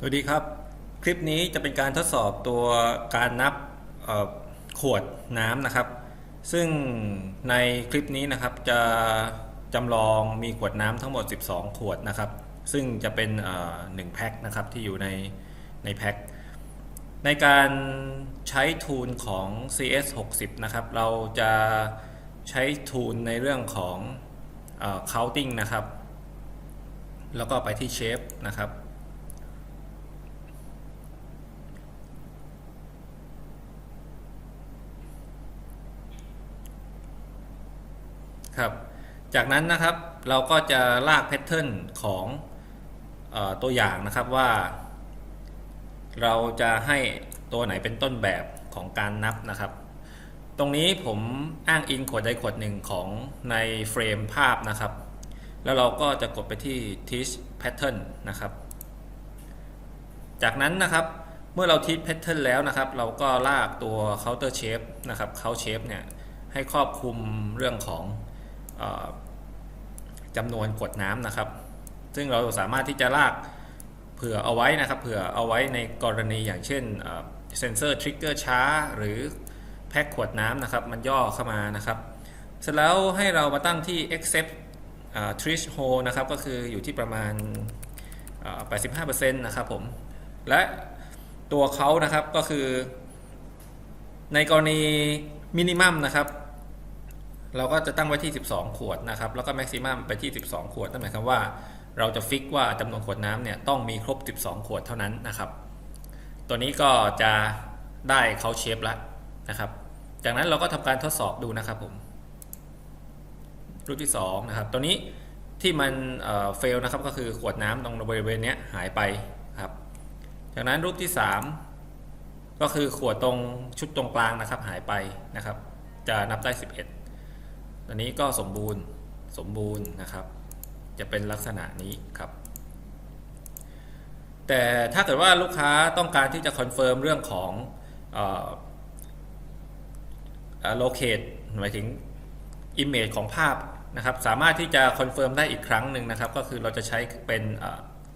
สวัสดีครับ คลิปนี้จะเป็นการทดสอบตัวการนับขวดน้ำนะครับ ซึ่งในคลิปนี้นะครับจะจำลองมีขวดน้ำทั้งหมด 12 ขวดนะครับ ซึ่งจะเป็นเอ่อหนึ่งแพ็คนะครับที่อยู่ในในแพ็คในการใช้ทูลของ CS 60นะครับ เราจะใช้ทูลในเรื่องของ counting นะครับ แล้วก็ไปที่เชฟนะครับ ครับ จากนั้นนะครับเราก็จะลากแพทเทิร์นของอตัวอย่างนะครับว่า เราจะให้ตัวไหนเป็นต้นแบบของการนับนะครับ ตรงนี้ผมอ้างอิงขวดใดขวดหนึ่งของในเฟรมภาพนะครับ แล้วเราก็จะกดไปที่ teach pattern นะครับ จากนั้นนะครับเมื่อเรา teach pattern แล้วนะครับ เราก็ลากตัว counter shape นะครับ count shape เนี่ยให้ครอบคลุมเรื่องของ จำนวนขวดน้ำนะครับ ซึ่งเราสามารถที่จะลากเผื่อเอาไว้นะครับ เผื่อเอาไว้ในกรณีอย่างเช่นเซนเซอร์ทริกเกอร์ช้า หรือแพ็คขวดน้ำนะครับ มันย่อเข้ามานะครับ เสร็จแล้วให้เรามาตั้งที่ accept threshold นะครับ ก็คืออยู่ที่ประมาณอ่า85%นะครับผม และตัวเขานะครับก็คือในกรณีมินิมัมนะครับ เราก็จะตั้งไว้ที่ 12 ขวดนะครับ แล้วก็แม็กซิมัมไปที่ 12 ขวดนั่นหมายความว่า เราจะฟิกว่าจำนวนขวดน้ำเนี่ยต้องมีครบ 12 ขวดเท่านั้นนะครับ ตัวนี้ก็จะได้เขาเชฟแล้วนะครับ จากนั้นเราก็ทำการทดสอบดูนะครับผมรูปที่2นะครับ ตัวนี้ที่มันเฟลนะครับก็คือขวดน้ำตรงบริเวณเนี้ยหายไปครับ จากนั้นรูปที่ 3 ก็คือขวดตรงชุดตรงกลางนะครับหายไปนะครับ จะนับได้ 11 ตัวนี้ก็สมบูรณ์สมบูรณ์นะครับ จะเป็นลักษณะนี้ครับ แต่ถ้าเกิดว่าลูกค้าต้องการที่จะคอนเฟิร์มเรื่องของโลเคตหมายถึง Image ของภาพนะครับ สามารถที่จะคอนเฟิร์มได้อีกครั้งหนึ่งนะครับ ก็คือเราจะใช้เป็น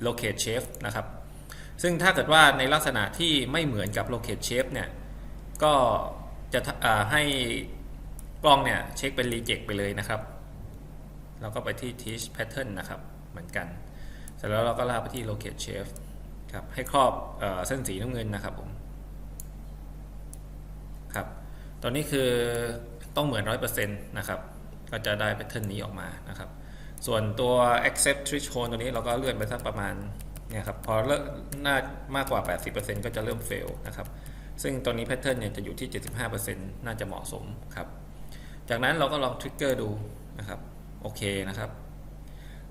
locate shape นะครับ ซึ่งถ้าเกิดว่าในลักษณะที่ไม่เหมือนกับ locate shape เนี่ย ก็จะอ่าให้ กล้องเนี่ยเช็คเป็น reject ไปเลยนะครับ เราก็ไปที่ teach pattern นะครับเหมือนกัน เสร็จแล้วเราก็ลากไปที่ locate shape ครับให้ครอบเออเส้นสีน้ำเงินนะครับผมครับตัวนี้คือต้องเหมือน 100%นะครับก็จะได้ pattern นี้ออกมานะครับ ส่วนตัว accept threshold ตัวนี้เราก็เลื่อนไปสักประมาณเนี่ยครับพอเลิกน่ามากกว่า 80%ก็จะเริ่ม fail นะครับ ซึ่งตัวนี้ pattern เนี่ยจะอยู่ที่ 75%น่าจะเหมาะสมครับ จากนั้นเราก็ลอง trigger ดูนะครับโอเคนะครับ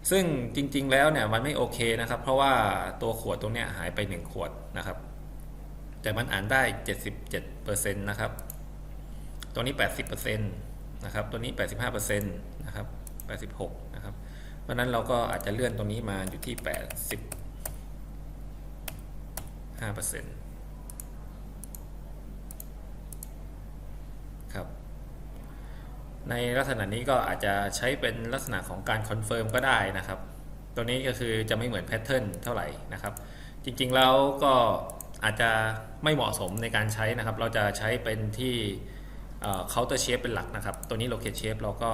ซึ่งจริงๆแล้วเนี่ยมันไม่โอเคนะครับ เพราะว่าตัวขวดตรงเนี้ยหายไป 1 ขวดนะครับ แต่มันอ่านได้ 77%นะครับตัวนี้ 80%นะครับตัวนี้ 85%นะครับ86นะครับเพราะฉะนั้นเราก็อาจจะเลื่อนตรงนี้มาอยู่ที่ 85%ครับ ในลักษณะนี้ก็อาจจะใช้เป็นลักษณะของการคอนเฟิร์มก็ได้นะครับ ตัวนี้ก็คือจะไม่เหมือนแพทเทิร์นเท่าไหร่นะครับ จริงๆแล้วก็อาจจะไม่เหมาะสมในการใช้นะครับ เราจะใช้เป็นที่เคาน์เตอร์เชฟเป็นหลักนะครับ ตัวนี้โลเคชเชฟเราก็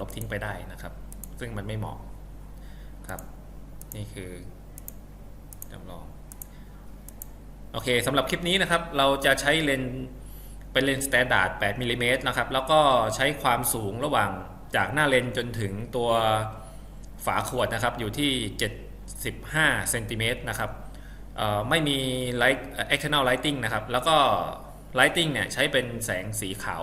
ลบทิ้งไปได้นะครับ ซึ่งมันไม่เหมาะครับ นี่คือจำลอง โอเคสำหรับคลิปนี้นะครับ เราจะใช้เลนส์ เป็นเลนส์สแตนดาร์ด8มิลลิเมตรนะครับ แล้วก็ใช้ความสูงระหว่างจากหน้าเลนส์จนถึงตัวฝาขวดนะครับอยู่ที่ 75เซนติเมตรนะครับไม่มี light external lighting นะครับ แล้วก็ lighting เนี่ยใช้เป็นแสงสีขาว